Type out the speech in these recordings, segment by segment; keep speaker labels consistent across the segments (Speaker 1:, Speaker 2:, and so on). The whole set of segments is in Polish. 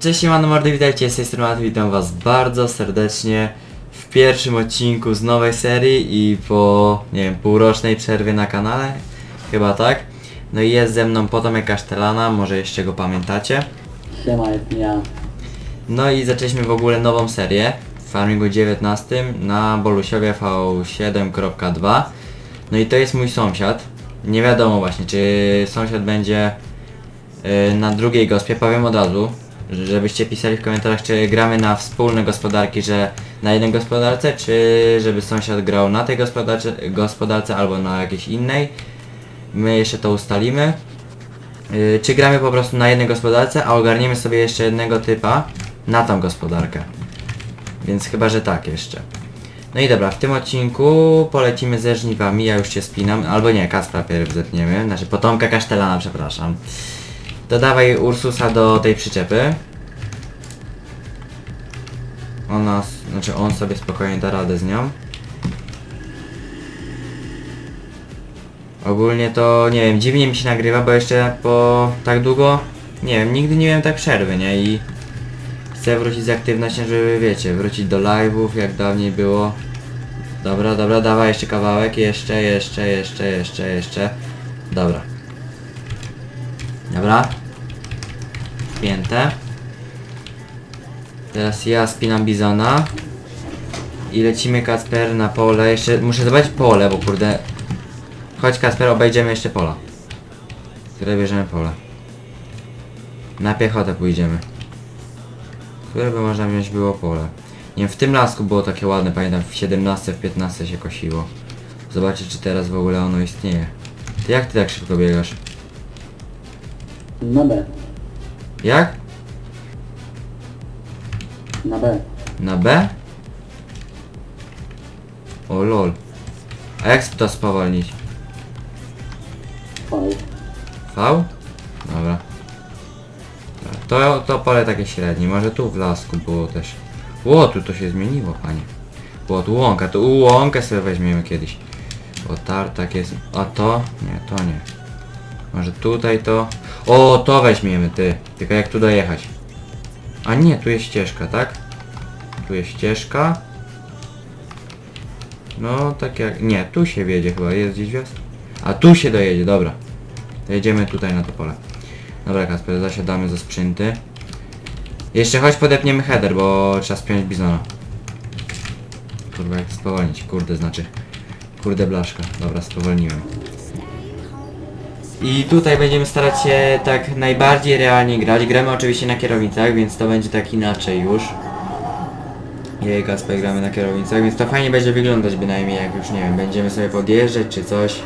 Speaker 1: Cześć, siemano mordy, witajcie, z tej strony Matt, witam was bardzo serdecznie w pierwszym odcinku z nowej serii i po, nie wiem, półrocznej przerwie na kanale, chyba tak. No i jest ze mną Potomek Kasztelana, może jeszcze go pamiętacie.
Speaker 2: Siema, ja.
Speaker 1: No i zaczęliśmy w ogóle nową serię w Farmingu 19 na Bolusiowie V7.2 No i to jest mój sąsiad. Nie wiadomo właśnie, czy sąsiad będzie y, na drugiej gospie, powiem od razu, żebyście pisali w komentarzach, czy gramy na wspólne gospodarki, że na jednej gospodarce, czy żeby sąsiad grał na tej gospodarce, gospodarce albo na jakiejś innej. My jeszcze to ustalimy. Yy, czy gramy po prostu na jednej gospodarce, a ogarniemy sobie jeszcze jednego typa na tą gospodarkę. Więc chyba, że tak jeszcze. No i dobra, w tym odcinku polecimy ze żniwami, ja już się spinam, albo nie, Kaspra pierw zepniemy, znaczy potomka Kasztelana, przepraszam. Dodawaj Ursusa do tej przyczepy. Ona, znaczy on sobie spokojnie da radę z nią. Ogólnie to, nie wiem, dziwnie mi się nagrywa, bo jeszcze po tak długo, nie wiem, nigdy nie miałem tak przerwy, nie? I chcę wrócić z aktywnością, żeby, wiecie, wrócić do live'ów, jak dawniej było. Dobra, dobra, dawaj jeszcze kawałek, jeszcze, jeszcze, jeszcze, jeszcze, jeszcze. Dobra. Dobra. Spięte. Teraz ja spinam bizona. I lecimy Kacper na pole. Jeszcze muszę zobaczyć pole, bo kurde. Chodź Kacper, obejdziemy jeszcze pola. Które bierzemy pole. Na piechotę pójdziemy. Które by można wziąć było pole. Nie wiem, w tym lasku było takie ładne, pamiętam w 17, w 15 się kosiło. Zobaczę czy teraz w ogóle ono istnieje. Ty jak ty tak szybko biegasz?
Speaker 2: Na B.
Speaker 1: Jak?
Speaker 2: Na B.
Speaker 1: Na B? O lol. A jak to spowolnić?
Speaker 2: V.
Speaker 1: V? Dobra. To, to pole takie średnie, może tu w lasku było też. Ło, tu to się zmieniło, panie. Ło, tu łąka, tu łąkę sobie weźmiemy kiedyś. O, tartak jest. A to? Nie, to nie. Może tutaj to. O, to weźmiemy, ty. Tylko jak tu dojechać? A nie, tu jest ścieżka, tak? Tu jest ścieżka. No, tak jak... Nie, tu się wiedzie chyba, jest gdzieś wjazd? A tu się dojedzie, dobra. Jedziemy tutaj na to pole. Dobra Kasper, zasiadamy za sprzęty. Jeszcze chodź podepniemy header, bo trzeba spiąć bizona. Kurwa jak spowolnić, kurde znaczy. Kurde blaszka. Dobra, spowolniłem. I tutaj będziemy starać się tak najbardziej realnie grać. Gramy oczywiście na kierownicach, więc to będzie tak inaczej już. Jej Kasper gramy na kierownicach, więc to fajnie będzie wyglądać bynajmniej jak już nie wiem, będziemy sobie podjeżdżać czy coś.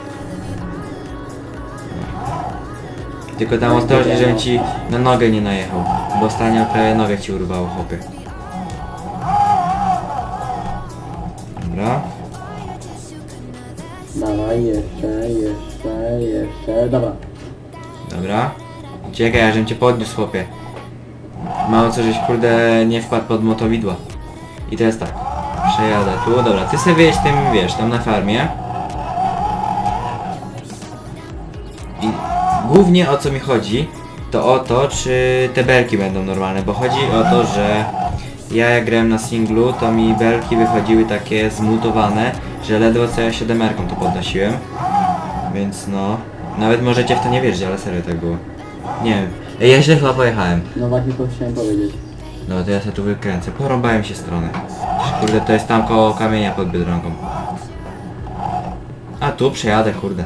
Speaker 1: Tylko tam ostrożnie, żebym ci na nogę nie najechał. Bo ostatnio prawie nogę ci urwało, chłopie. Dobra.
Speaker 2: Dawaj, jeszcze, jeszcze, jeszcze. Dobra.
Speaker 1: Dobra. Czekaj, ja żebym cię podniósł, chłopie. Mało co, żeś kurde nie wpadł pod motowidła. I teraz tak. Przejadę tu, dobra, ty sobie wiesz tym, wiesz, tam na farmie. I głównie o co mi chodzi, to o to, czy te belki będą normalne, bo chodzi o to, że ja jak grałem na singlu, to mi belki wychodziły takie zmutowane, że ledwo co ja siódemerką to podnosiłem. Więc no, nawet możecie w to nie wierzyć, ale serio tak było. Nie wiem, Ej, ja źle chyba pojechałem.
Speaker 2: No właśnie to chciałem powiedzieć.
Speaker 1: No to ja sobie tu wykręcę, porąbałem się stronę. Kurde, to jest tam koło kamienia pod Biedronką. A tu przejadę, kurde.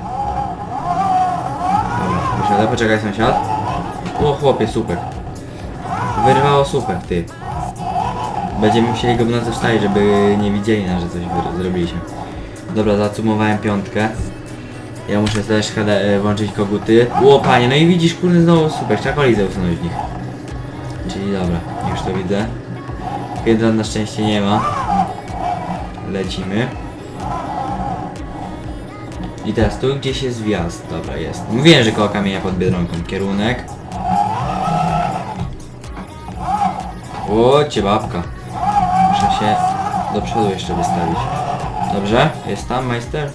Speaker 1: Dobra, wysiadę, poczekaj sąsiad. O chłopie, super. Wyrwało super, ty. Będziemy musieli go w nocy wstawić, żeby nie widzieli nas, że coś wy- zrobiliśmy. Dobra, zacumowałem piątkę. Ja muszę też HD, e, włączyć koguty. Ło panie, no i widzisz, kurde, znowu super, trzeba kolizę usunąć w nich. Czyli dobra, już to widzę. Piętra na szczęście nie ma. Lecimy. I teraz tu gdzieś jest wjazd. Dobra, jest. Mówiłem, że koło kamienia pod Biedronką. Kierunek. O, ciebabka. Muszę się do przodu jeszcze wystawić. Dobrze? Jest tam, majster?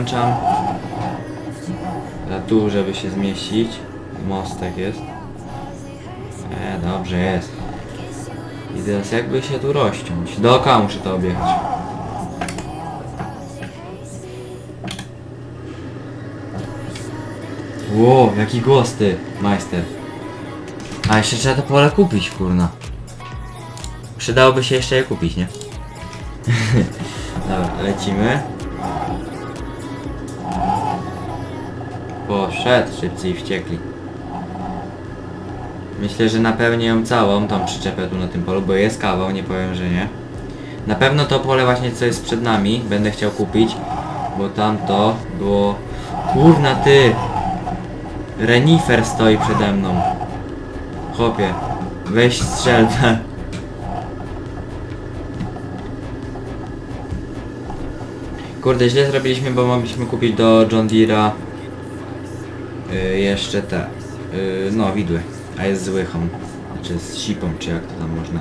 Speaker 1: Wyłączam. Za tu, żeby się zmieścić. mostek jest. E, dobrze jest. I teraz jakby się tu rozciąć? Dookoła muszę to objechać. Ło, jaki głos ty, majster. A jeszcze trzeba to pole kupić, kurna. Przydałoby się jeszcze je kupić, nie? Dobra, lecimy. Poszedł, szybcy i wściekli. Myślę, że napełnię ją całą, tą przyczepę tu na tym polu, bo jest kawał, nie powiem, że nie. Na pewno to pole właśnie, co jest przed nami, będę chciał kupić, bo tamto było... Kurna ty! Renifer stoi przede mną. Chłopie, weź strzelbę. Kurde, źle zrobiliśmy, bo mogliśmy kupić do John Deere'a y, jeszcze te, y, no widły, a jest z czy z sipą, czy jak to tam można.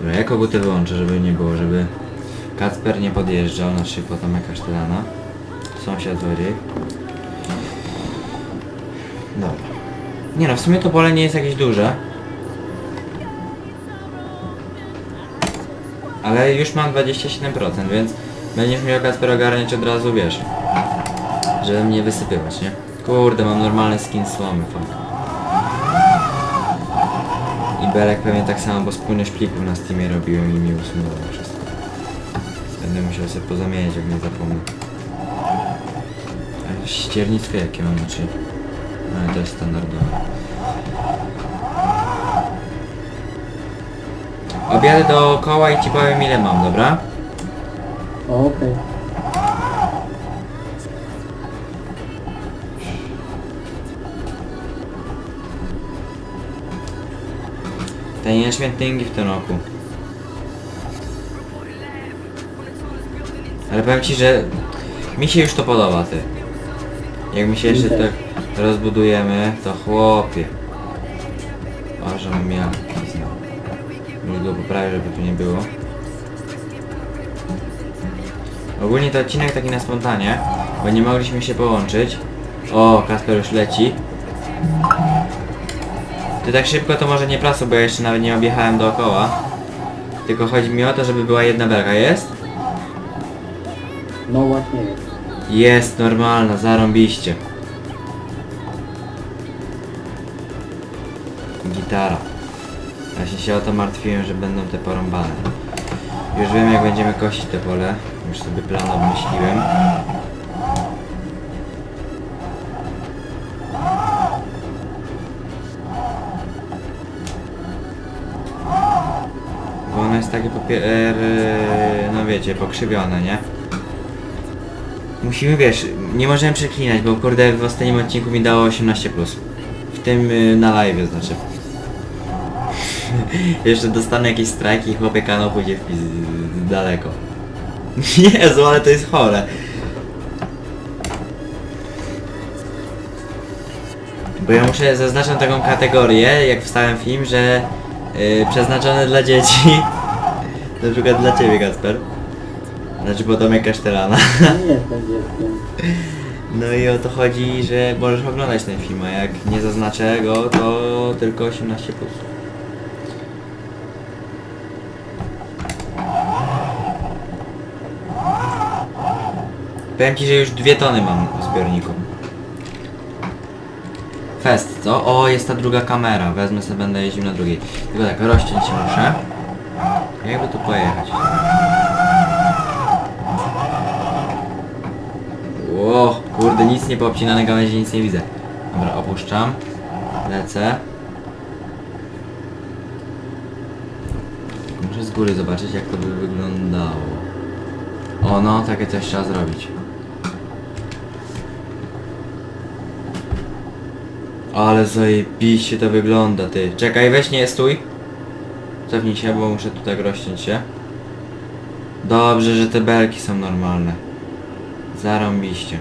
Speaker 1: Dobra, ja koguty wyłączę, żeby nie było, żeby Kacper nie podjeżdżał, znaczy potem jakaś tylana. Sąsiad wyry. Dobra. Nie no, w sumie to pole nie jest jakieś duże. Ale już mam 27%, więc będziesz miał Kacper ogarniać od razu, wiesz. Żeby mnie wysypywać, nie? Kurde, mam normalny skin słomy, fuck. I Belek pewnie tak samo, bo spójność plików na Steamie robiłem i mi usunęło wszystko. Będę musiał sobie pozamieniać, jak nie zapomnę. A ściernictwo jakie mam oczy? No to jest standardowe. Objadę dookoła i ci powiem ile mam, dobra?
Speaker 2: Okej.
Speaker 1: Te nieświętynki w tym roku. Ale powiem ci, że mi się już to podoba, ty. Jak my się jeszcze tak rozbudujemy, to chłopie. O, że mam ja Już go poprawię, żeby tu nie było. Ogólnie to odcinek taki na spontanie, bo nie mogliśmy się połączyć. O, Kasper już leci. Ty tak szybko to może nie pracuj, bo ja jeszcze nawet nie objechałem dookoła. Tylko chodzi mi o to, żeby była jedna belka. Jest?
Speaker 2: No właśnie jest.
Speaker 1: Jest, normalna, zarąbiście. Gitara. Właśnie się o to martwiłem, że będą te porąbane. Już wiem jak będziemy kosić te pole. Już sobie plan obmyśliłem. Jest takie papier... no wiecie, pokrzywione, nie? Musimy, wiesz, nie możemy przeklinać, bo kurde w ostatnim odcinku mi dało 18+. W tym y, na live znaczy. Jeszcze dostanę jakieś strajki i chłopie kanał pójdzie w piz- daleko. Jezu, ale to jest chore. Bo ja muszę zaznaczam taką kategorię, jak wstałem film, że y, przeznaczone dla dzieci. Na przykład dla ciebie, Kasper. Znaczy potomek Kasztelana.
Speaker 2: Nie.
Speaker 1: No i o to chodzi, że możesz oglądać ten film, a jak nie zaznaczę go, to tylko 18 plus. Powiem ci, że już dwie tony mam w zbiorniku. Fest, co? O, jest ta druga kamera. Wezmę sobie, będę jeździł na drugiej. Tylko tak, rozciąć się muszę. Jakby tu pojechać? Ło, kurde, nic nie poobcinane gałęzi, nic nie widzę. Dobra, opuszczam. Lecę. Muszę z góry zobaczyć, jak to by wyglądało. O, no, takie coś trzeba zrobić. Ale zajebiście to wygląda, ty. Czekaj, weź nie stój. Cofnij się, bo muszę tu tak rozciąć się. Dobrze, że te belki są normalne. Zarąbiście.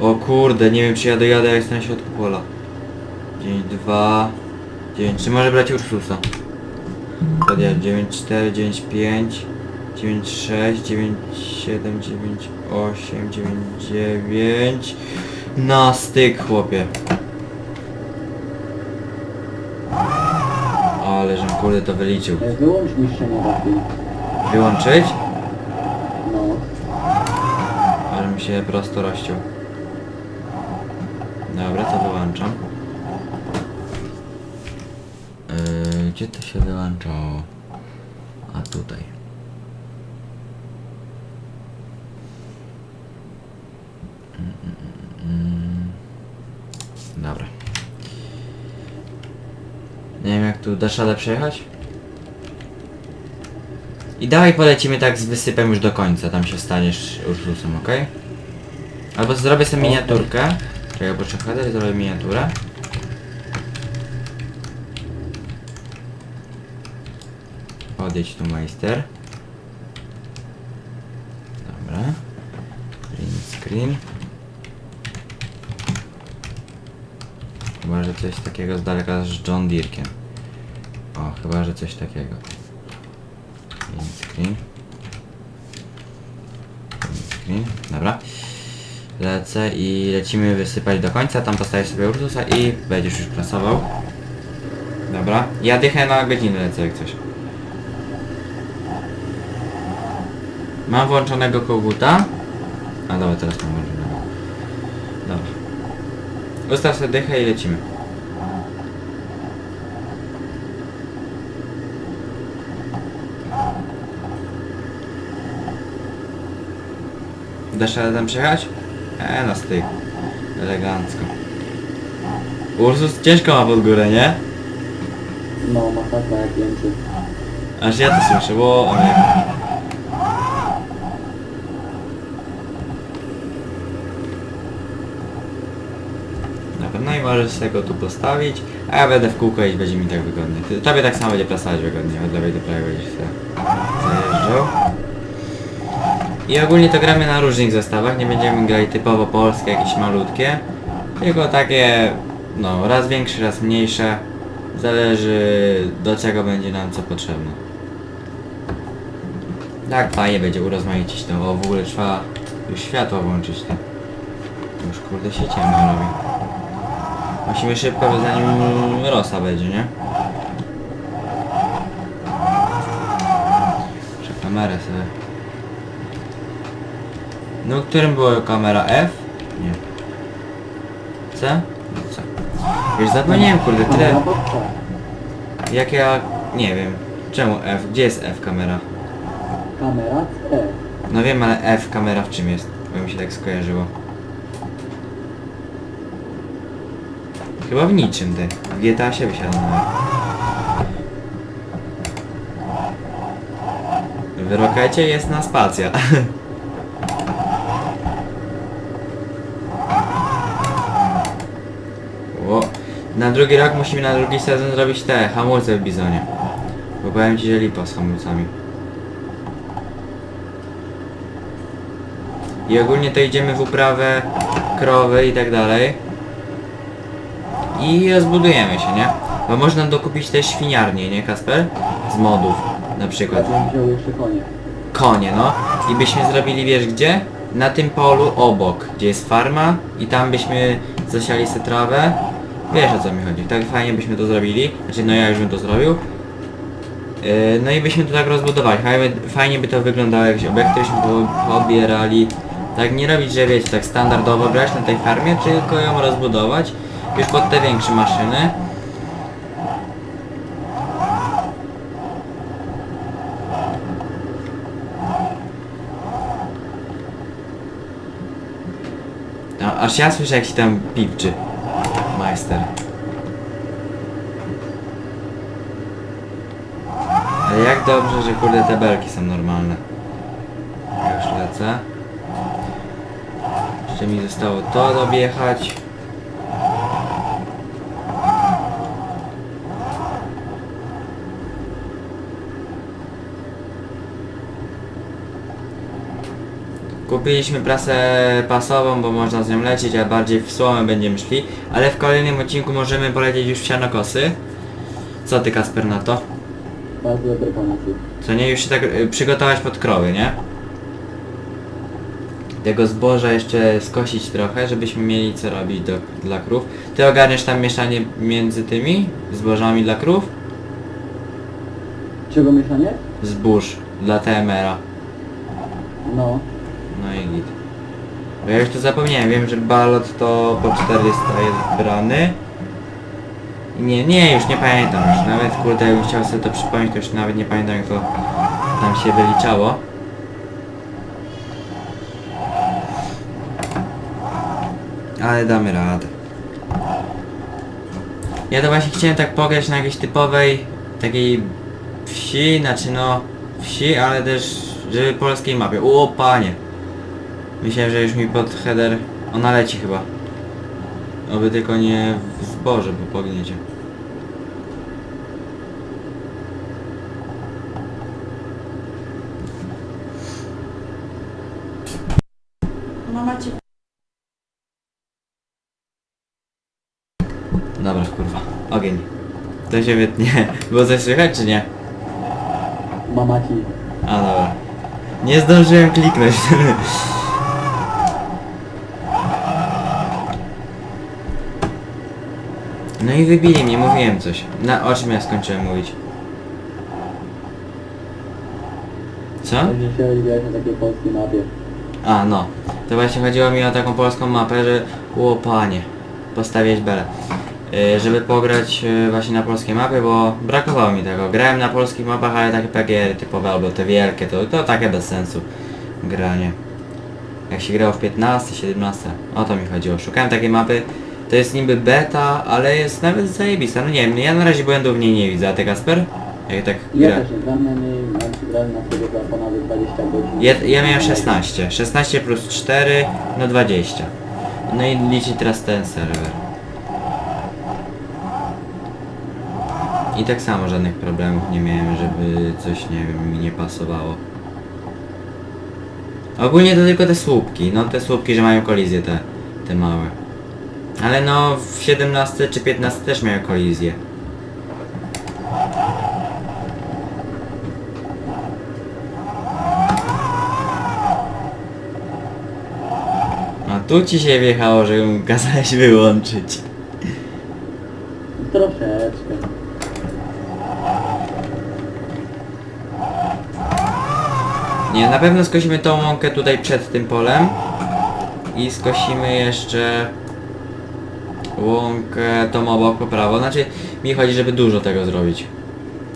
Speaker 1: O kurde, nie wiem czy ja dojadę, jak jestem na środku pola. 9, 2, 9, czy może brać Ursusa? Podjechać 9, 4, 9, 5, 9, 6, 9, 7, 9, 8, 9, 9. Na styk, chłopie. Kurde to wyliczył.
Speaker 2: Wyłącz niszczenie wapni.
Speaker 1: Wyłączyć?
Speaker 2: No.
Speaker 1: Ale mi się prosto rozciął. Dobra, to wyłączam. Yy, gdzie to się wyłączało? A tutaj. Mm, mm, mm. Dobra. Nie wiem jak tu dasz radę przejechać? I dawaj polecimy tak z wysypem już do końca, tam się staniesz Ursusem, ok? Albo zrobię sobie miniaturkę. Czekaj, header, zrobię miniaturę. Podjedź tu majster. Dobra. Green screen. Chyba, że coś takiego z daleka z John Deerkiem. O, chyba, że coś takiego. Green screen. Screen. Dobra. Lecę i lecimy wysypać do końca. Tam postawię sobie Ursusa i będziesz już prasował. Dobra. Ja dychę na godzinę lecę jak coś. Mam włączonego koguta. A dobra, teraz mam włączonego. Dobra. Ustaw sobie dychę i lecimy. Dasz radę tam przejechać? E, na styk. Elegancko. Ursus ciężko ma pod górę, nie?
Speaker 2: No, masakra jak jęczy.
Speaker 1: Aż ja to słyszę, bo... O nie. Dobra, no i możesz sobie go tu postawić, a ja będę w kółko i będzie mi tak wygodnie. Ty- Tobie tak samo będzie prasować wygodnie, od lewej do prawej będziesz sobie zajeżdżał. I ogólnie to gramy na różnych zestawach, nie będziemy grali typowo polskie, jakieś malutkie, tylko takie, no, raz większe, raz mniejsze, zależy do czego będzie nam co potrzebne. Tak, fajnie będzie urozmaicić to, o w ogóle trzeba już światło włączyć te. Już kurde się ciemno robi. Musimy szybko, bo zanim rosa będzie, nie? Muszę kamerę sobie. No, którym była kamera? F? Nie. C? No, C. Już zapomniałem, kurde, tyle...
Speaker 2: No,
Speaker 1: Jak ja... nie wiem. Czemu F? Gdzie jest F kamera?
Speaker 2: Kamera C.
Speaker 1: No wiem, ale F kamera w czym jest? Bo mi się tak skojarzyło. Chyba w niczym ty. W GTA się wysiadł nawet. W Rokecie jest na spacja. o, na drugi rok musimy na drugi sezon zrobić te hamulce w Bizonie. Bo powiem ci, że lipa z hamulcami. I ogólnie to idziemy w uprawę krowy i tak dalej. I rozbudujemy się, nie? Bo można dokupić też świniarnię, nie Kasper? Z modów na przykład.
Speaker 2: Ja bym wziął jeszcze konie.
Speaker 1: Konie, no. I byśmy zrobili, wiesz gdzie? Na tym polu obok, gdzie jest farma i tam byśmy zasiali sobie trawę. Wiesz o co mi chodzi. Tak fajnie byśmy to zrobili. Znaczy, no ja już bym to zrobił. Yy, no i byśmy to tak rozbudowali. Fajnie, fajnie by to wyglądało, jakieś obiekty byśmy po- pobierali. Tak nie robić, że wiecie, tak standardowo brać na tej farmie, tylko ją rozbudować już pod te większe maszyny. No, aż ja słyszę jak się tam pipczy. Majster. Ale jak dobrze, że kurde te belki są normalne. Ja już lecę. Jeszcze mi zostało to dobiechać. Kupiliśmy prasę pasową, bo można z nią lecieć, a bardziej w słomę będziemy szli. Ale w kolejnym odcinku możemy polecieć już w sianokosy. Co ty Kasper na to?
Speaker 2: Bardzo dobry pomysł.
Speaker 1: Co nie, już się tak y, przygotować pod krowy, nie? Tego zboża jeszcze skosić trochę, żebyśmy mieli co robić do, dla krów. Ty ogarniesz tam mieszanie między tymi zbożami dla krów?
Speaker 2: Czego mieszanie?
Speaker 1: Zbóż dla TMR-a.
Speaker 2: No.
Speaker 1: Bo ja już to zapomniałem, wiem, że balot to po 400 jest brany. Nie, nie, już nie pamiętam już. Nawet kurde, jakbym chciał sobie to przypomnieć, to już nawet nie pamiętam jak to tam się wyliczało. Ale damy radę. Ja to właśnie chciałem tak pograć na jakiejś typowej takiej wsi, znaczy no wsi, ale też żeby polskiej mapie. O panie! Myślałem, że już mi pod header... Ona leci chyba. Oby tylko nie w zboże, bo pogniecie.
Speaker 3: Mama cię
Speaker 1: Dobra, kurwa. Ogień. To się wytnie. Było coś słychać, czy nie?
Speaker 2: Mama ci.
Speaker 1: A, dobra. Nie zdążyłem kliknąć. No i wybili mnie, mówiłem coś. Na o czym ja skończyłem mówić? Co?
Speaker 2: Będzie się rozwijać na takiej polskiej mapie.
Speaker 1: A, no. To właśnie chodziło mi o taką polską mapę, że... O, panie. Postawiać belę. Yy, żeby pograć yy, właśnie na polskiej mapie, bo brakowało mi tego. Grałem na polskich mapach, ale takie PGR typowe, albo te wielkie, to, to takie bez sensu granie. Jak się grało w 15, 17, o to mi chodziło. Szukałem takiej mapy, to jest niby beta, ale jest nawet zajebista. No nie wiem, ja na razie błędów w niej nie widzę, a ty Kasper? Jak tak
Speaker 2: Ja
Speaker 1: gra?
Speaker 2: też nie gram na niej, mam grałem na tego za ponad 20 godzin.
Speaker 1: Ja, ja miałem 16. 16 plus 4, no 20. No i liczy teraz ten serwer. I tak samo żadnych problemów nie miałem, żeby coś, nie wiem, mi nie pasowało. Ogólnie to tylko te słupki, no te słupki, że mają kolizję te, te małe. Ale no w 17 czy 15 też miały kolizję. A tu ci się wjechało, że ją kazałeś wyłączyć.
Speaker 2: Troszeczkę.
Speaker 1: Nie, na pewno skosimy tą łąkę tutaj przed tym polem. I skosimy jeszcze łąkę tą obok po prawo. Znaczy mi chodzi, żeby dużo tego zrobić.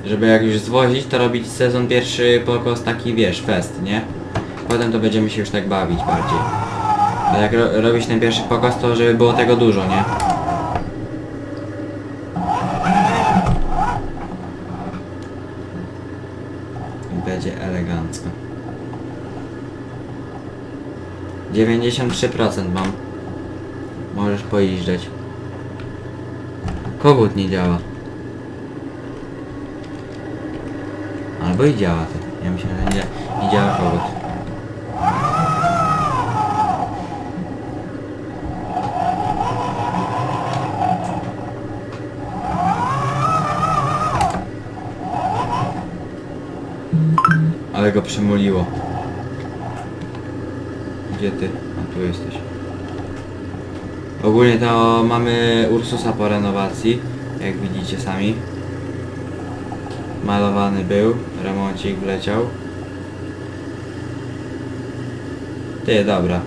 Speaker 1: Żeby jak już zwozić, to robić sezon pierwszy pokos taki, wiesz, fest, nie? Potem to będziemy się już tak bawić bardziej. A jak ro robić ten pierwszy pokos, to żeby było tego dużo, nie? Będzie elegancko. 93% mam. Możesz pojeżdżać. Kogut nie działa. Albo i działa to. Ja myślę, że nie, nie działa kogut. Ale go przymuliło. Gdzie ty? A tu jesteś. Ogólnie to mamy Ursusa po renowacji, jak widzicie sami. Malowany był, remoncik wleciał. Ty, dobra.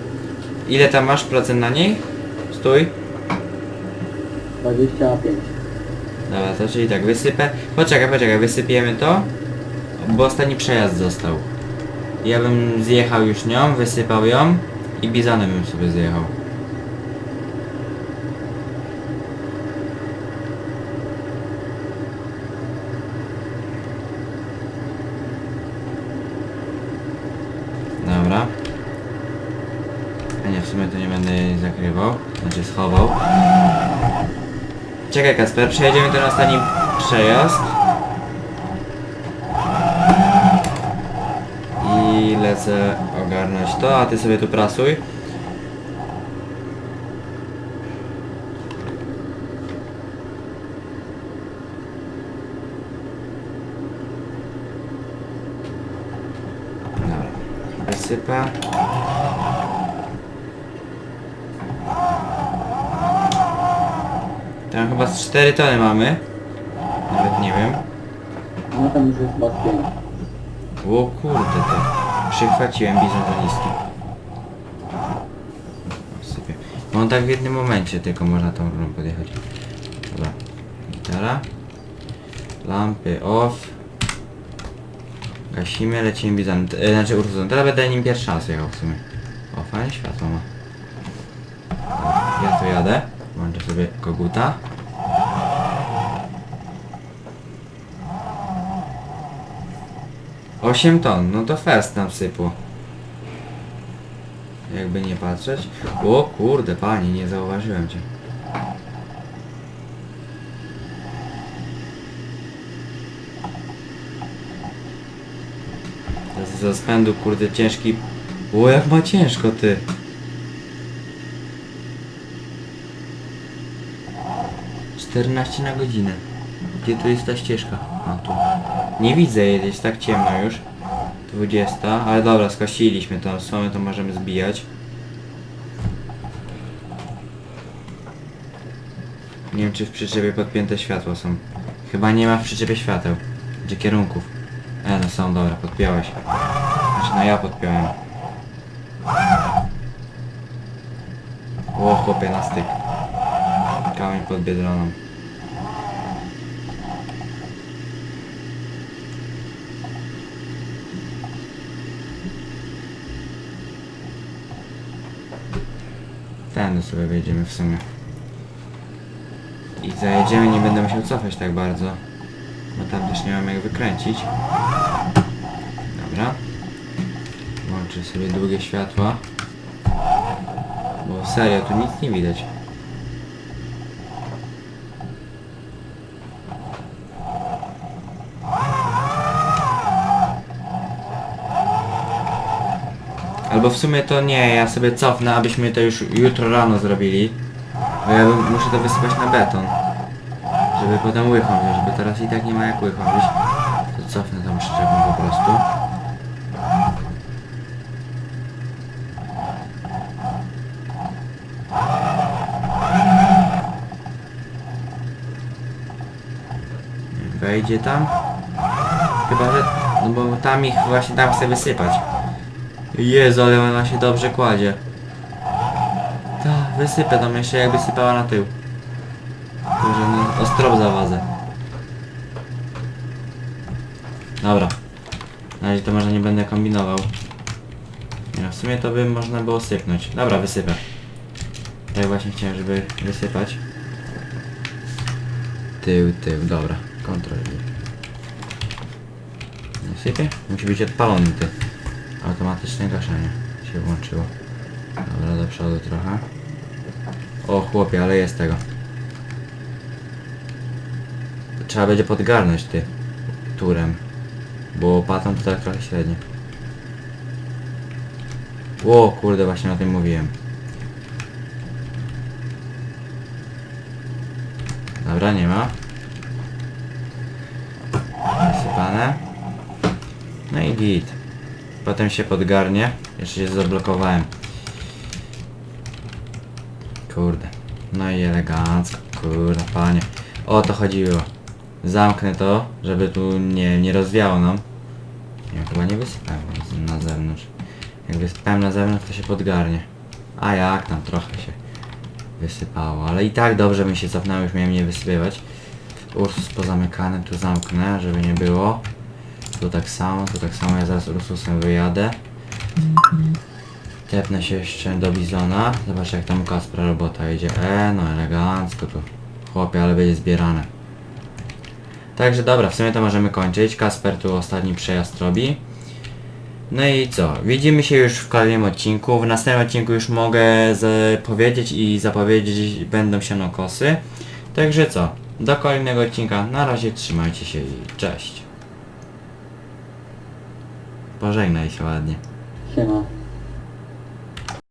Speaker 1: Ile tam masz procent na niej? Stój.
Speaker 2: 25.
Speaker 1: Dobra, to czyli tak, wysypę. Poczekaj, poczekaj, wysypiemy to, bo ostatni przejazd został. Ja bym zjechał już nią, wysypał ją i bizanem bym sobie zjechał. Dobra. A nie, w sumie to nie będę zakrywał, znaczy schował. Czekaj Kasper, przejedziemy ten ostatni przejazd. I lecę ogarnąć to, a ty sobie tu prasuj. Dobra, wysypę. Tam chyba z 4 tony mamy. Nawet nie wiem.
Speaker 2: No tam już jest chyba pięć.
Speaker 1: O kurde to. Przychwaciłem bizon za niski. Sypię. Bo on tak w jednym momencie tylko można tą rurą podjechać. Dobra. Gitara. Lampy off. Gasimy, lecimy bizon. E, znaczy Ursusem. Teraz będę nim pierwszy raz jechał w sumie. O, fajne światło ma. Dobra, Ja to jadę. Włączę sobie koguta. Osiem ton, no to fest nam sypło. Jakby nie patrzeć. O kurde, pani, nie zauważyłem cię. Z zaspędu, kurde, ciężki... O, jak ma ciężko, ty. Czternaście na godzinę. Gdzie tu jest ta ścieżka? A tu. Nie widzę jej, jest tak ciemno już. 20, ale dobra, skosiliśmy tą sumę, to możemy zbijać. Nie wiem czy w przyczepie podpięte światła są. Chyba nie ma w przyczepie świateł. Gdzie kierunków? E, no są, dobra, podpiąłeś. Znaczy, no ja podpiąłem. O, chłopie, na styk. Kamień pod Biedroną. Tędy sobie wejdziemy w sumie. I zajedziemy, nie będę musiał cofać tak bardzo. Bo tam też nie mam jak wykręcić. Dobra. Włączę sobie długie światła. Bo serio, tu nic nie widać. Albo w sumie to nie, ja sobie cofnę, abyśmy to już jutro rano zrobili. Bo ja bym- muszę to wysypać na beton. Żeby potem łychą wziąć, bo teraz i tak nie ma jak łychą wziąć. To cofnę tą przyczepą po prostu. Wejdzie tam. Chyba, że... No bo tam ich właśnie tam chcę wysypać. Jezu, ale ona się dobrze kładzie. Tak, wysypę tam jeszcze jakby sypała na tył. Tylko, że no, ostro zawadzę. Dobra. Na razie to może nie będę kombinował. Nie, w sumie to by można było sypnąć. Dobra, wysypę. Tak właśnie chciałem, żeby wysypać. Tył, tył, dobra. Kontroluj. Nie sypie? Musi być odpalony ty. Automatyczne gaszenie się włączyło. Dobra, do przodu trochę. O chłopie, ale jest tego. Trzeba będzie podgarnąć ty turem. Bo łopatą to tak trochę średnio. O kurde, właśnie o tym mówiłem. Dobra, nie ma. Wysypane. No i git. Potem się podgarnie. Jeszcze się zablokowałem. Kurde. No i elegancko. Kurde, panie. O to chodziło. Zamknę to, żeby tu nie, nie rozwiało nam. Nie, chyba nie wysypałem na zewnątrz. Jak wysypałem na zewnątrz, to się podgarnie. A jak tam trochę się wysypało. Ale i tak dobrze mi się cofnęło, już miałem nie wysypywać. Ursus pozamykany, tu zamknę, żeby nie było. Tu tak samo, tu tak samo, ja zaraz Ursusem wyjadę. Tepnę się jeszcze do Bizona. Zobacz jak tam Kaspra robota idzie. E, no elegancko tu. Chłopie, ale będzie zbierane. Także dobra, w sumie to możemy kończyć. Kasper tu ostatni przejazd robi. No i co? Widzimy się już w kolejnym odcinku. W następnym odcinku już mogę powiedzieć i zapowiedzieć będą się kosy. Także co? Do kolejnego odcinka. Na razie trzymajcie się i cześć. Pożegnaj się ładnie.
Speaker 2: Siema.